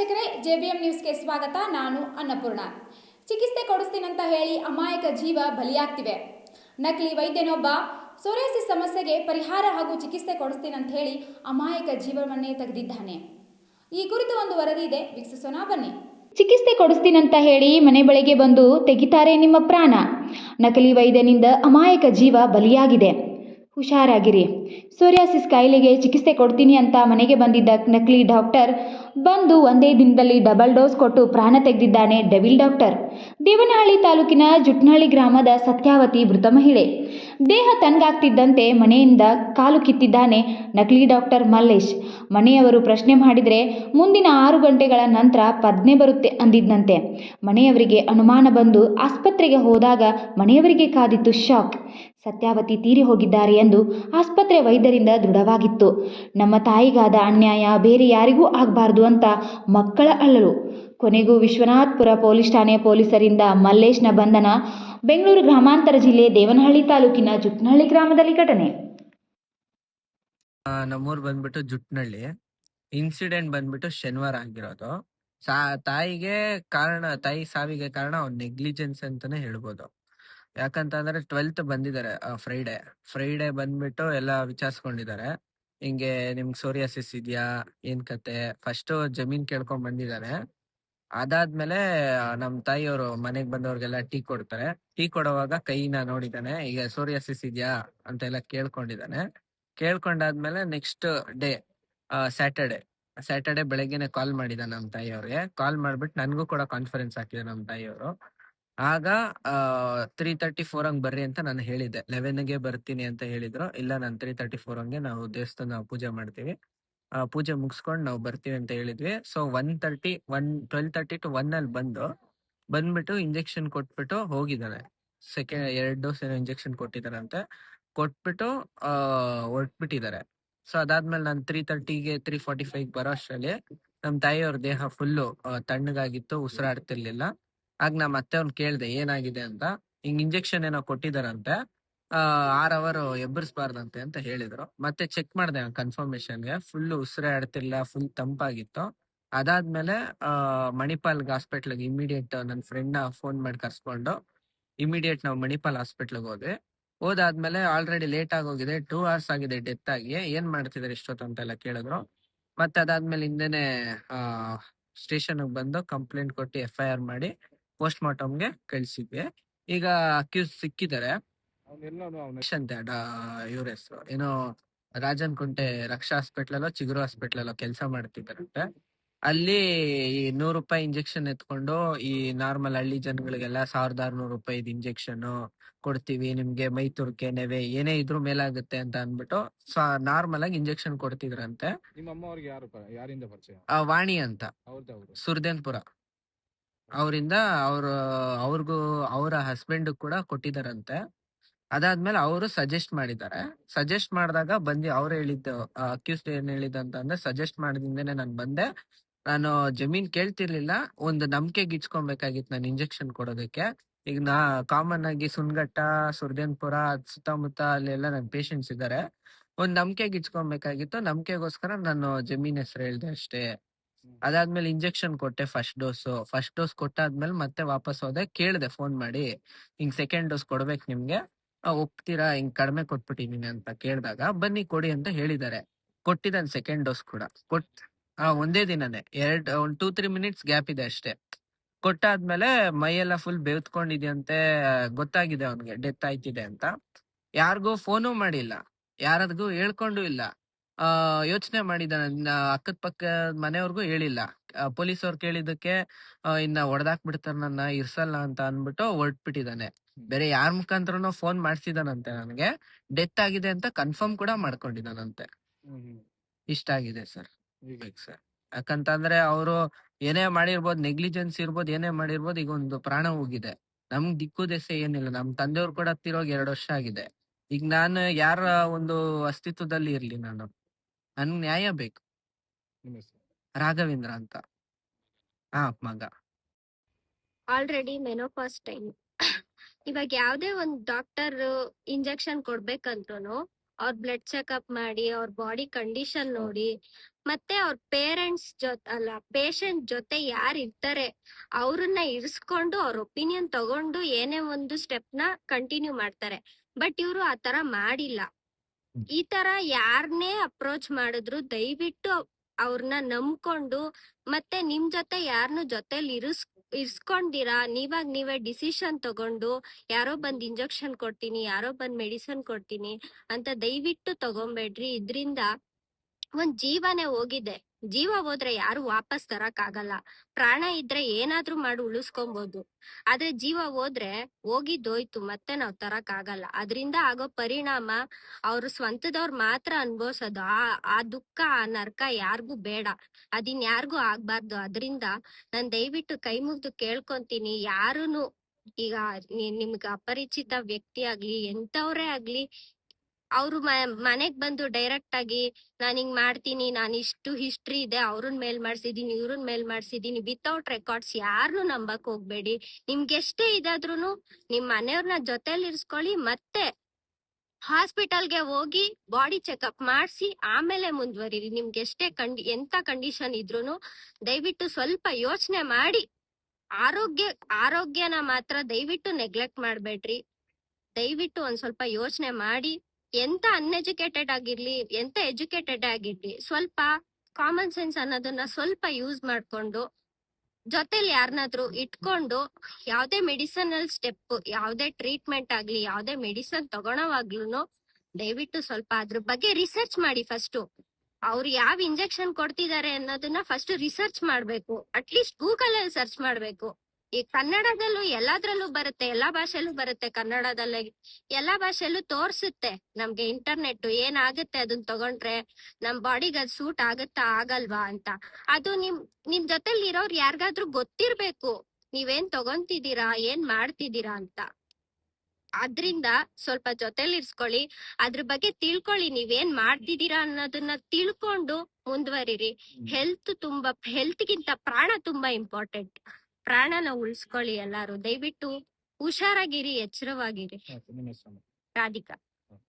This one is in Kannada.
ವೀಕ್ಷಕರೇ, ಜೆಬಿಎಂ ನ್ಯೂಸ್ಗೆ ಸ್ವಾಗತ. ನಾನು ಅನ್ನಪೂರ್ಣ. ಚಿಕಿತ್ಸೆ ಕೊಡಿಸ್ತೀನಂತ ಹೇಳಿ ಅಮಾಯಕ ಜೀವ ಬಲಿಯಾಗ್ತಿವೆ. ನಕಲಿ ವೈದ್ಯನೊಬ್ಬ ಸೋರಿಯಾಸಿಸ್ ಸಮಸ್ಯೆಗೆ ಪರಿಹಾರ ಹಾಗೂ ಚಿಕಿತ್ಸೆ ಕೊಡಿಸ್ತೀನಂತ ಹೇಳಿ ಅಮಾಯಕ ಜೀವವನ್ನೇ ತೆಗೆದಿದ್ದಾನೆ. ಈ ಕುರಿತು ಒಂದು ವರದಿ ಇದೆ. ವೀಕ್ಷಿಸೋಣ, ಬನ್ನಿ. ಚಿಕಿತ್ಸೆ ಕೊಡಿಸ್ತೀನಂತ ಹೇಳಿ ಮನೆ ಬಳಿಗೆ ಬಂದು ತೆಗಿತಾರೆ ನಿಮ್ಮ ಪ್ರಾಣ. ನಕಲಿ ವೈದ್ಯನಿಂದ ಅಮಾಯಕ ಜೀವ ಬಲಿಯಾಗಿದೆ. ಹುಷಾರಾಗಿರಿ. ಸೋರಿಯಾಸಿಸ್ ಕಾಯಿಲೆಗೆ ಚಿಕಿತ್ಸೆ ಕೊಡ್ತೀನಿ ಅಂತ ಮನೆಗೆ ಬಂದಿದ್ದ ನಕಲಿ ಡಾಕ್ಟರ್ ಬಂದು ಒಂದೇ ದಿನದಲ್ಲಿ ಡಬಲ್ ಡೋಸ್ ಕೊಟ್ಟು ಪ್ರಾಣ ತೆಗೆದಿದ್ದಾನೆ ಡೆವಿಲ್ ಡಾಕ್ಟರ್. ದೇವನಹಳ್ಳಿ ತಾಲೂಕಿನ ಜುಟ್ನಹಳ್ಳಿ ಗ್ರಾಮದ ಸತ್ಯಾವತಿ ಮೃತ ಮಹಿಳೆ. ದೇಹ ತನ್ಗಾಗ್ತಿದ್ದಂತೆ ಮನೆಯಿಂದ ಕಾಲು ಕಿತ್ತಿದ್ದಾನೆ ನಕಲಿ ಡಾಕ್ಟರ್ ಮಲ್ಲೇಶ್. ಮನೆಯವರು ಪ್ರಶ್ನೆ ಮಾಡಿದರೆ ಮುಂದಿನ ಆರು ಗಂಟೆಗಳ ನಂತರ ಪದ್ನೆ ಬರುತ್ತೆ ಅಂದಿದ್ದಂತೆ ಮನೆಯವರಿಗೆ ಅನುಮಾನ ಬಂದು ಆಸ್ಪತ್ರೆಗೆ ಹೋದಾಗ ಮನೆಯವರಿಗೆ ಕಾದಿತ್ತು ಶಾಕ್. ಸತ್ಯಾವತಿ ತೀರಿ ಹೋಗಿದ್ದಾರೆ ಎಂದು ಆಸ್ಪತ್ರೆ ವೈದ್ಯರಿಂದ ದೃಢವಾಗಿತ್ತು. ನಮ್ಮ ತಾಯಿಗಾದ ಅನ್ಯಾಯ ಬೇರೆ ಯಾರಿಗೂ ಆಗಬಾರ್ದು ಅಂತ ಮಕ್ಕಳ ಅಳಲು. ಕೊನೆಗೂ ವಿಶ್ವನಾಥ್ಪುರ ಪೊಲೀಸ್ ಠಾಣೆ ಪೊಲೀಸರಿಂದ ಮಲ್ಲೇಶ್ನ ಬಂಧನ, ಬೆಂಗಳೂರು ಗ್ರಾಮಾಂತರ ಜಿಲ್ಲೆ ದೇವನಹಳ್ಳಿ ತಾಲೂಕಿನ ಜುಟ್ನಹಳ್ಳಿ ಗ್ರಾಮದಲ್ಲಿ ಘಟನೆ. ನಮ್ಮೂರು ಬಂದ್ಬಿಟ್ಟು ಜುಟ್ನಹಳ್ಳಿ ಇನ್ಸಿಡೆಂಟ್ ಬಂದ್ಬಿಟ್ಟು ಶನಿವಾರ ಆಗಿರೋದು. ಸಾ, ತಾಯಿಗೆ ಕಾರಣ, ತಾಯಿ ಸಾವಿಗೆ ಕಾರಣ ಅವ್ನ ನೆಗ್ಲಿಜೆನ್ಸ್ ಅಂತಾನೆ ಹೇಳ್ಬೋದು. ಯಾಕಂತಂದ್ರೆ ಟ್ವೆಲ್ತ್ ಬಂದಿದ್ದಾರೆ ಫ್ರೈಡೆ ಫ್ರೈಡೆ ಬಂದ್ಬಿಟ್ಟು ಎಲ್ಲ ವಿಚಾರಿಸ್ಕೊಂಡಿದ್ದಾರೆ. ಹಿಂಗೆ ನಿಮ್ಗೆ ಸೋರಿಯಾಸಿಸ್ ಇದೆಯಾ, ಏನ್ ಕತೆ? ಫಸ್ಟ್ ಜಮೀನ್ ಕೇಳ್ಕೊಂಡ್ ಬಂದಿದ್ದಾರೆ. ಅದಾದ್ಮೇಲೆ ನಮ್ ತಾಯಿಯವರು ಮನೆಗ್ ಬಂದವ್ರಿಗೆಲ್ಲ ಟೀ ಕೊಡ್ತಾರೆ. ಟೀ ಕೊಡುವಾಗ ಕೈನ ನೋಡಿದಾನೆ ಈಗ ಸೋರಿಯಾಸಿಸ್ ಇದೆಯಾ ಅಂತೆಲ್ಲ ಕೇಳ್ಕೊಂಡಿದ್ದಾನೆ. ಕೇಳ್ಕೊಂಡಾದ್ಮೇಲೆ ನೆಕ್ಸ್ಟ್ ಡೇ ಸ್ಯಾಟರ್ಡೆ ಸ್ಯಾಟರ್ಡೆ ಬೆಳಗ್ಗೆನೆ ಕಾಲ್ ಮಾಡಿದ ನಮ್ ತಾಯಿಯವ್ರಿಗೆ. ಕಾಲ್ ಮಾಡ್ಬಿಟ್ಟು ನನ್ಗೂ ಕೂಡ ಕಾನ್ಫರೆನ್ಸ್ ಹಾಕಿದ್ರು ನಮ್ ತಾಯಿಯವರು. ಆಗ ತ್ರೀ ತರ್ಟಿ ಫೋರ್ ಹಂಗ್ ಬರ್ರಿ ಅಂತ ನಾನು ಹೇಳಿದ್ದೆ. ಲೆವೆನ್ಗೆ ಬರ್ತೀನಿ ಅಂತ ಹೇಳಿದ್ರು. ಇಲ್ಲ, ನಾನು ತ್ರೀ ತರ್ಟಿ ಫೋರ್ ಹಂಗೆ ನಾವು ದೇವಸ್ಥಾನ ಪೂಜೆ ಮಾಡ್ತೀವಿ. ಪೂಜೆ ಮುಗಿಸ್ಕೊಂಡು ನಾವು ಬರ್ತೀವಿ ಅಂತ ಹೇಳಿದ್ವಿ. So one thirty one twelve thirty two one ಅಲ್ಲಿ ಬಂದು, ಬಂದ್ಬಿಟ್ಟು ಇಂಜೆಕ್ಷನ್ ಕೊಟ್ಬಿಟ್ಟು ಹೋಗಿದ್ದಾರೆ ಸೆಕೆಂಡ್ ಎರಡು ಡೋಸ್ ಏನೋ ಇಂಜೆಕ್ಷನ್ ಕೊಟ್ಟಿದ್ದಾರಂತೆ ಕೊಟ್ಬಿಟ್ಟು ಹೊರಟ್ಬಿಟ್ಟಿದ್ದಾರೆ. ಸೊ ಅದಾದ್ಮೇಲೆ ನಾನು ತ್ರೀ ತರ್ಟಿಗೆ ತ್ರೀ ಫಾರ್ಟಿ ಫೈವ್ ಬರೋ ಅಷ್ಟರಲ್ಲಿ ನಮ್ಮ ತಾಯಿಯವ್ರ ದೇಹ ಫುಲ್ಲು ತಣ್ಣಗಾಗಿತ್ತು, ಉಸಿರಾಡ್ತಿರ್ಲಿಲ್ಲ. ಆಗ ನಮ್ಮ ಅತ್ತೆ ಅವ್ನ್ ಕೇಳ್ದೆ, ಏನಾಗಿದೆ ಅಂತ. ಹಿಂಗ್ ಇಂಜೆಕ್ಷನ್ ಏನೋ ಕೊಟ್ಟಿದಾರಂತೆ. ಆರ್ ಅವರ್ ಎಬ್ಬರಿಸಬಾರ್ದಂತೆ ಅಂತ ಹೇಳಿದ್ರು. ಮತ್ತೆ ಚೆಕ್ ಮಾಡಿದೆ ಕನ್ಫರ್ಮೇಶನ್ಗೆ ಫುಲ್ ಉಸಿರಾಡ್ತಿರ್ಲಿಲ್ಲ ಫುಲ್ ತಂಪಾಗಿತ್ತು. ಅದಾದ್ಮೇಲೆ ಮಣಿಪಾಲ್ ಹಾಸ್ಪಿಟ್ಲ್ಗೆ ಇಮಿಡಿಯೇಟ್ ನನ್ನ ಫ್ರೆಂಡ್ನ ಫೋನ್ ಮಾಡಿ ಕರ್ಸ್ಕೊಂಡು ಇಮಿಡಿಯೇಟ್ ನಾವು ಮಣಿಪಾಲ್ ಹಾಸ್ಪಿಟ್ಲ್ಗೆ ಹೋದ್ವಿ. ಹೋದಾದ್ಮೇಲೆ ಆಲ್ರೆಡಿ ಲೇಟ್ ಆಗೋಗಿದೆ ಟೂ ಅವರ್ಸ್ ಆಗಿದೆ ಡೆತ್ ಆಗಿ. ಏನ್ ಮಾಡ್ತಿದಾರೆ ಇಷ್ಟೊತ್ತು ಅಂತೆಲ್ಲ ಕೇಳಿದ್ರು. ಮತ್ತೆ ಅದಾದ್ಮೇಲೆ ಹಿಂದೆನೆ ಸ್ಟೇಷನ್ ಬಂದು ಕಂಪ್ಲೇಂಟ್ ಕೊಟ್ಟು ಎಫ್ ಐ ಆರ್ ಮಾಡಿ ಪೋಸ್ಟ್ ಮಾರ್ಟಮ್ಗೆ ಕಳ್ಸಿದ್ವಿ. ಈಗ ಅಕ್ಯೂಸ್ ಸಿಕ್ಕಿದ್ದಾರೆ. ಅಂತೆ ಇವ್ರ ಹೆಸರು. ಏನೋ ರಾಜನ್ ಕುಂಟೆ ರಕ್ಷಾ ಹಾಸ್ಪಿಟ್ಲ್ ಅಲ್ಲೋ ಚಿಗುರು ಹಾಸ್ಪಿಟ್ಲ್ ಅಲ್ಲೋ ಕೆಲಸ ಮಾಡ್ತಿದ್ದಾರಂತೆ. ಅಲ್ಲಿ ಈ ನೂರು ರೂಪಾಯಿ ಇಂಜೆಕ್ಷನ್ ಎತ್ಕೊಂಡು ಈ ನಾರ್ಮಲ್ ಹಳ್ಳಿ ಜನಗಳಿಗೆಲ್ಲ ಸಾವಿರದ ಆರ್ನೂರು ರೂಪಾಯಿ ಇಂಜೆಕ್ಷನ್ ಕೊಡ್ತೀವಿ. ನಿಮ್ಗೆ ಮೈ ತುರ್ಕೆ ನೆವೆ ಏನೇ ಇದ್ರು ಮೇಲಾಗುತ್ತೆ ಅಂತ ಅನ್ಬಿಟ್ಟು ನಾರ್ಮಲ್ ಆಗಿ ಇಂಜೆಕ್ಷನ್ ಕೊಡ್ತಿದ್ರಂತೆ. ನಿಮ್ಮ ಅಮ್ಮ ಯಾರು ಯಾರಿಂದ ಪರಿಚಯ? ಆ ವಾಣಿ ಅಂತ. ಸುರ್ದೇನ್ಪುರ. ಅವರಿಂದ ಅವ್ರ, ಅವ್ರಿಗೂ ಅವರ ಹಸ್ಬೆಂಡ್ ಕೂಡ ಕೊಟ್ಟಿದಾರಂತೆ ಅದಾದ್ಮೇಲೆ ಅವರು ಸಜೆಸ್ಟ್ ಮಾಡಿದ್ದಾರೆ. ಸಜೆಸ್ಟ್ ಮಾಡಿದಾಗ ಬಂದು ಅವ್ರು ಹೇಳಿದ್ದು ಅಕ್ಯೂಸ್ಡ್ ಏನ್ ಹೇಳಿದ ಅಂತ ಅಂದ್ರೆ ಸಜೆಸ್ಟ್ ಮಾಡಿದಿಂದನೇ ನಾನು ಬಂದೆ. ನಾನು ಜಮೀನ್ ಕೇಳ್ತಿರ್ಲಿಲ್ಲ. ಒಂದು ನಂಬಿಕೆ ಗಿಚ್ಕೊಬೇಕಾಗಿತ್ತು ನಾನು ಇಂಜೆಕ್ಷನ್ ಕೊಡೋದಕ್ಕೆ. ಈಗ ನಾ ಕಾಮನ್ ಆಗಿ ಸುನ್ಘಟ್ಟ ಸುರ್ದೇನ್ಪುರ ಸುತ್ತಮುತ್ತ ಅಲ್ಲೆಲ್ಲ ನನ್ನ ಪೇಶೆಂಟ್ಸ್ ಇದ್ದಾರೆ. ಒಂದ್ ನಂಬಿಕೆ ಗಿಚ್ಕೊಬೇಕಾಗಿತ್ತು. ನಂಬಿಕೆಗೋಸ್ಕರ ನಾನು ಜಮೀನ್ ಹೆಸರು ಹೇಳ್ದೆ ಅಷ್ಟೇ. ಅದಾದ್ಮೇಲೆ ಇಂಜೆಕ್ಷನ್ ಕೊಟ್ಟೆ ಫಸ್ಟ್ ಡೋಸ್ ಫಸ್ಟ್ ಡೋಸ್ ಕೊಟ್ಟಾದ್ಮೇಲೆ ಮತ್ತೆ ವಾಪಸ್ ಹೋದೆ. ಕೇಳ್ದೆ ಫೋನ್ ಮಾಡಿ, ಹಿಂಗ್ ಸೆಕೆಂಡ್ ಡೋಸ್ ಕೊಡ್ಬೇಕು ನಿಮ್ಗೆ. ಒಪ್ತೀರಾ? ಹಿಂಗ್ ಕಡಿಮೆ ಕೊಟ್ಬಿಟ್ಟಿದೀನಿ ಅಂತ ಕೇಳಿದಾಗ, ಬನ್ನಿ ಕೊಡಿ ಅಂತ ಹೇಳಿದ್ದಾರೆ. ಕೊಟ್ಟಿದ್ದಾನೆ ಸೆಕೆಂಡ್ ಡೋಸ್ ಕೂಡ. ಕೊಟ್, ಆ, ಒಂದೇ ದಿನನೇ. ಎರಡ್, ಒಂದ್ ಟೂ ತ್ರೀ ಮಿನಿಟ್ಸ್ ಗ್ಯಾಪ್ ಇದೆ ಅಷ್ಟೇ. ಕೊಟ್ಟಾದ್ಮೇಲೆ ಮೈಯೆಲ್ಲ ಫುಲ್ ಬೆವ್ತ್ಕೊಂಡಿದ್ಯಂತೆ. ಗೊತ್ತಾಗಿದೆ ಅವನ್ಗೆ. ಡೆತ್ ಆಯ್ತಿದೆ ಅಂತ. ಯಾರಿಗೂ ಫೋನು ಮಾಡಿಲ್ಲ. ಯಾರದ್ಗೂ ಹೇಳ್ಕೊಂಡು ಇಲ್ಲ. ಯೋಚನೆ ಮಾಡಿದಾನೆ ಅಕ್ಕದ ಪಕ್ಕ ಮನೆಯವ್ರಿಗೂ ಹೇಳಿಲ್ಲ. ಪೊಲೀಸ್ ಅವ್ರು ಕೇಳಿದ್ದಕ್ಕೆ ಇನ್ನ ಹೊಡೆದಾಕ್ ಬಿಡ್ತಾರ ನನ್ನ ಇರ್ಸಲ್ಲ ಅಂತ ಅನ್ಬಿಟ್ಟು ಹೊರಟ್ಬಿಟ್ಟಿದ್ದಾನೆ. ಬೇರೆ ಯಾರ ಮುಖಾಂತರನೋ ಫೋನ್ ಮಾಡ್ಸಿದಾನಂತೆ ನನಗೆ. ಡೆತ್ ಆಗಿದೆ ಅಂತ ಕನ್ಫರ್ಮ್ ಕೂಡ ಮಾಡ್ಕೊಂಡಿದ್ದಾನಂತೆ. ಇಷ್ಟ ಆಗಿದೆ ಸರ್. ವಿವೇಕ್ ಸರ್. ಯಾಕಂತಂದ್ರೆ ಅವರು ಏನೇ ಮಾಡಿರ್ಬೋದು ನೆಗ್ಲಿಜೆನ್ಸ್ ಇರ್ಬೋದು ಏನೇ ಮಾಡಿರ್ಬೋದು ಈಗ ಒಂದು ಪ್ರಾಣ ಹೋಗಿದೆ. ನಮ್ಗ್ ದಿಕ್ಕು ದೆಸೆ ಏನಿಲ್ಲ. ನಮ್ ತಂದೆಯವ್ರು ಕೂಡ ತಿರೋಗ್ ಎರಡು ವರ್ಷ ಆಗಿದೆ. ಈಗ ನಾನು ಯಾರ ಒಂದು ಅಸ್ತಿತ್ವದಲ್ಲಿ ಇರ್ಲಿ ನಾನು. ನನ್ ನ್ಯಾಯ ಬೇಕು. ರಾಘವೇಂದ್ರ ಅಂತ. ಆ ಮಗ. Already menopause time. ಇವಾಗ ಯಾವ್ದೇ ಒಂದ್ ಡಾಕ್ಟರ್ ಇಂಜೆಕ್ಷನ್ ಕೊಡ್ಬೇಕಂತೂನು ಅವ್ರ ಬ್ಲಡ್ ಚೆಕ್ಅಪ್ ಮಾಡಿ ಅವ್ರ ಬಾಡಿ ಕಂಡೀಷನ್ ನೋಡಿ ಮತ್ತೆ ಅವ್ರ ಪೇರೆಂಟ್ಸ್ ಜೊತೆ ಅಲ್ಲ ಪೇಷಂಟ್ ಜೊತೆ ಯಾರು ಇರ್ತಾರೆ ಅವ್ರನ್ನ ಇರಿಸ್ಕೊಂಡು ಅವ್ರ ಒಪಿನಿಯನ್ ತಗೊಂಡು ಏನೇ ಒಂದು ಸ್ಟೆಪ್ನ ಕಂಟಿನ್ಯೂ ಮಾಡ್ತಾರೆ. ಬಟ್ ಇವರು ಆ ತರ ಮಾಡಿಲ್ಲ. ಈ ತರ ಯಾರನ್ನೇ ಅಪ್ರೋಚ್ ಮಾಡಿದ್ರು ದಯವಿಟ್ಟು ಅವ್ರನ್ನ ನಂಬ್ಕೊಂಡು ಮತ್ತೆ ನಿಮ್ ಜೊತೆ ಯಾರನ್ನು ಜೊತೆಲಿ ಇರಿಸ್, ಇರ್ಸ್ಕೊಂಡಿರಾ? ನೀವಾಗ ನೀವೇ ಡಿಸಿಷನ್ ತಗೊಂಡು ಯಾರೋ ಬಂದ್ ಇಂಜೆಕ್ಷನ್ ಕೊಡ್ತೀನಿ, ಯಾರೋ ಬಂದ್ ಮೆಡಿಸನ್ ಕೊಡ್ತೀನಿ ಅಂತ ದಯವಿಟ್ಟು ತಗೊಂಬೇಡ್ರಿ. ಇದ್ರಿಂದ ಒಂದ್ ಜೀವನೇ ಹೋಗಿದೆ. ಜೀವ ಹೋದ್ರೆ ಯಾರು ವಾಪಸ್ ಆಗಲ್ಲ ಪ್ರಾಣ ಇದ್ರೆ ಏನಾದ್ರೂ ಮಾಡಿ ಉಳಿಸ್ಕೊಬಹುದು ಆದ್ರೆ ಜೀವ ಹೋದ್ರೆ ಹೋಗಿದ್ದೋಯ್ತು ಮತ್ತೆ ನಾವ್ ತರಕ್ ಆಗಲ್ಲ ಅದರಿಂದ ಆಗೋ ಪರಿಣಾಮ ಅವ್ರ ಸ್ವಂತದವ್ರು ಮಾತ್ರ ಅನ್ಭವ್ಸೋದು. ಆ ಆ ದುಃಖ, ಆ ನರ್ಕ ಯಾರಿಗೂ ಬೇಡ. ಅದಿನ್ ಯಾರಿಗೂ ಆಗ್ಬಾರ್ದು. ಅದರಿಂದ ನಾನ್ ದಯವಿಟ್ಟು ಕೈ ಮುಗ್ದು ಕೇಳ್ಕೊಂತೀನಿ. ಯಾರುನು ಈಗ ನಿಮ್ಗೆ ಅಪರಿಚಿತ ವ್ಯಕ್ತಿ ಆಗ್ಲಿ ಎಂತವ್ರೇ ಆಗ್ಲಿ ಅವ್ರು ಮನೆಗ್ ಬಂದು ಡೈರೆಕ್ಟ್ ಆಗಿ ನಾನು ಹಿಂಗ್ ಮಾಡ್ತೀನಿ, ನಾನು ಇಷ್ಟು ಹಿಸ್ಟ್ರಿ ಇದೆ, ಅವ್ರನ್ ಮೇಲ್ ಮಾಡ್ಸಿದೀನಿ, ಇವ್ರನ್ ಮೇಲ್ ಮಾಡ್ಸಿದೀನಿ ವಿತೌಟ್ ರೆಕಾರ್ಡ್ಸ್ ಯಾರನ್ನೂ ನಂಬಕ್ ಹೋಗ್ಬೇಡಿ. ನಿಮ್ಗೆ ಎಷ್ಟೇ ನಿಮ್ ಮನೆಯವ್ರನ್ನ ಜೊತೆಲಿ ಇರ್ಸ್ಕೊಳ್ಳಿ, ಮತ್ತೆ ಹಾಸ್ಪಿಟಲ್ಗೆ ಹೋಗಿ ಬಾಡಿ ಚೆಕಪ್ ಮಾಡಿಸಿ, ಆಮೇಲೆ ಮುಂದುವರಿರಿ. ನಿಮ್ಗೆ ಎಷ್ಟೇ ಕಂಡಿ ಎಂತ ಕಂಡೀಷನ್ ಇದ್ರೂನು ದಯವಿಟ್ಟು ಸ್ವಲ್ಪ ಯೋಚನೆ ಮಾಡಿ. ಆರೋಗ್ಯ, ಆರೋಗ್ಯನ ಮಾತ್ರ ದಯವಿಟ್ಟು ನೆಗ್ಲೆಕ್ಟ್ ಮಾಡ್ಬೇಡ್ರಿ. ದಯವಿಟ್ಟು ಒಂದ್ ಸ್ವಲ್ಪ ಯೋಚನೆ ಮಾಡಿ. ಎಂತ ಅನ್ಎಜುಕೇಟೆಡ್ ಆಗಿರ್ಲಿ, ಎಂತ ಎಜುಕೇಟೆಡ್ ಆಗಿರ್ಲಿ, ಸ್ವಲ್ಪ ಕಾಮನ್ ಸೆನ್ಸ್ ಅನ್ನೋದನ್ನ ಸ್ವಲ್ಪ ಯೂಸ್ ಮಾಡ್ಕೊಂಡು, ಜೊತೆಲಿ ಯಾರನ್ನಾದ್ರೂ ಇಟ್ಕೊಂಡು, ಯಾವ್ದೇ ಮೆಡಿಸನಲ್ ಸ್ಟೆಪ್ ಯಾವ್ದೇ ಟ್ರೀಟ್ಮೆಂಟ್ ಆಗ್ಲಿ, ಯಾವ್ದೇ ಮೆಡಿಸನ್ ತಗೊಳವಾಗ್ಲೂನು ದಯವಿಟ್ಟು ಸ್ವಲ್ಪ ಅದ್ರ ಬಗ್ಗೆ ರಿಸರ್ಚ್ ಮಾಡಿ ಫಸ್ಟ್ ಅವ್ರು ಯಾವ ಇಂಜೆಕ್ಷನ್ ಕೊಡ್ತಿದ್ದಾರೆ ಅನ್ನೋದನ್ನ ಫಸ್ಟ್ ರಿಸರ್ಚ್ ಮಾಡ್ಬೇಕು. ಅಟ್ಲೀಸ್ಟ್ ಗೂಗಲ್ ಅಲ್ಲಿ ಸರ್ಚ್ ಮಾಡ್ಬೇಕು. ಈ ಕನ್ನಡದಲ್ಲೂ ಎಲ್ಲಾದ್ರಲ್ಲೂ ಬರುತ್ತೆ ಎಲ್ಲಾ ಭಾಷೆಲ್ಲೂ ಬರುತ್ತೆ ಕನ್ನಡದಲ್ಲೇ. ಎಲ್ಲಾ ಭಾಷೆಲ್ಲೂ ತೋರ್ಸುತ್ತೆ ನಮ್ಗೆ ಇಂಟರ್ನೆಟ್ ಏನಾಗುತ್ತೆ ಅದನ್ನ ತಗೊಂಡ್ರೆ ನಮ್ ಬಾಡಿಗೆ ಅದ್ ಸೂಟ್ ಆಗುತ್ತಾ ಆಗಲ್ವಾ ಅಂತ. ಅದು ನಿಮ್ ನಿಮ್ ಜೊತೆಲಿ ಇರೋರ್ ಯಾರಿಗಾದ್ರೂ ಗೊತ್ತಿರ್ಬೇಕು ನೀವೇನ್ ತಗೊಂತಿದ್ದೀರಾ ಏನ್ ಮಾಡ್ತಿದ್ದೀರಾ ಅಂತ. ಅದ್ರಿಂದ ಸ್ವಲ್ಪ ಜೊತೆಲಿ ಇರ್ಸ್ಕೊಳ್ಳಿ ಅದ್ರ ಬಗ್ಗೆ ತಿಳ್ಕೊಳ್ಳಿ ನೀವೇನ್ ಮಾಡ್ತಿದ್ದೀರಾ ಅನ್ನೋದನ್ನ ತಿಳ್ಕೊಂಡು ಮುಂದುವರಿರಿ. ಹೆಲ್ತ್ ತುಂಬಾ ಹೆಲ್ತ್ ಗಿಂತ ಪ್ರಾಣ ತುಂಬಾ ಇಂಪಾರ್ಟೆಂಟ್ ಪ್ರಾಣನ ಉಳಿಸ್ಕೊಳ್ಳಿ ಎಲ್ಲಾರು. ದಯವಿಟ್ಟು ಹುಷಾರಾಗಿರಿ ಎಚ್ಚರವಾಗಿರಿ. ರಾಧಿಕಾ.